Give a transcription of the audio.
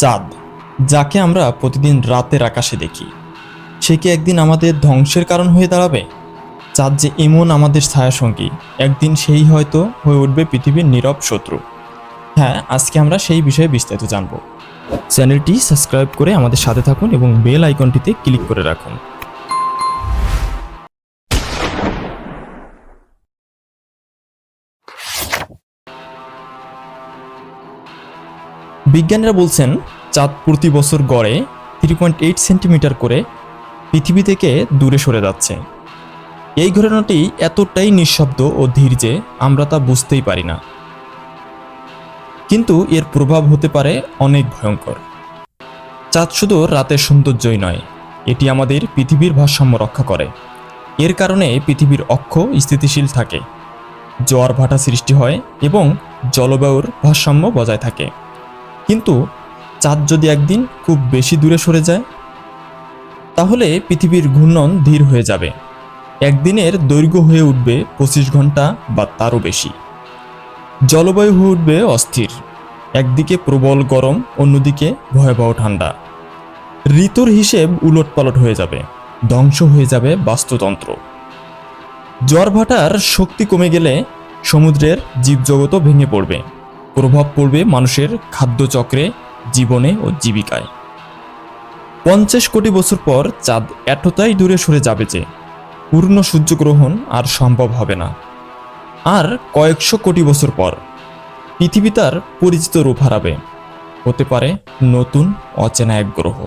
চাঁদ, যাকে আমরা প্রতিদিন রাতের আকাশে দেখি। সে কি একদিন আমাদের ধ্বংসের কারণ হয়ে দাঁড়াবে? চাঁদ যে এমন আমাদের ছায়াসঙ্গী, একদিন সেই হয়তো হয়ে উঠবে পৃথিবীর নীরব শত্রু। হ্যাঁ আজকে আমরা সেই বিষয়ে বিস্তারিত জানব। চ্যানেলটি সাবস্ক্রাইব করে আমাদের সাথে থাকুন এবং বেল আইকনটিতে ক্লিক করে রাখুন। বিজ্ঞানীরা বলছেন, চাঁদ প্রতি বছর গড়ে থ্রি পয়েন্ট এইট সেন্টিমিটার করে পৃথিবী থেকে দূরে সরে যাচ্ছে। এই ঘটনাটি এতটাই নিঃশব্দ ও ধীর যে আমরা তা বুঝতেই পারি না। কিন্তু এর প্রভাব হতে পারে অনেক ভয়ঙ্কর। চাঁদ শুধু রাতের সৌন্দর্যই নয়, এটি আমাদের পৃথিবীর ভারসাম্য রক্ষা করে। এর কারণে পৃথিবীর অক্ষ স্থিতিশীল থাকে, জোয়ার ভাটা সৃষ্টি হয় এবং জলবায়ুর ভারসাম্য বজায় থাকে। কিন্তু চাঁদ যদি একদিন খুব বেশি দূরে সরে যায়, তাহলে পৃথিবীর ঘূর্ণন ধীর হয়ে যাবে। একদিনের দৈর্ঘ্য হয়ে উঠবে পঁচিশ ঘণ্টা বা তারও বেশি। জলবায়ু হয়ে উঠবে অস্থির। একদিকে প্রবল গরম, অন্যদিকে ভয়াবহ ঠান্ডা। ঋতুর হিসেব উলটপালট হয়ে যাবে, ধ্বংস হয়ে যাবে বাস্তুতন্ত্র। জ্বর ভাটার শক্তি কমে গেলে সমুদ্রের জীবজগতও ভেঙে পড়বে। প্রভাব পড়বে মানুষের খাদ্যচক্রে, জীবনে ও জীবিকায়। পঞ্চাশ কোটি বছর পর চাঁদ এতটাই দূরে সরে যাবে যে পূর্ণ সূর্যগ্রহণ আর সম্ভব হবে না। আর কয়েকশো কোটি বছর পর পৃথিবী তার পরিচিত রূপ হারাবে। হতে পারে নতুন অচেনা এক গ্রহ।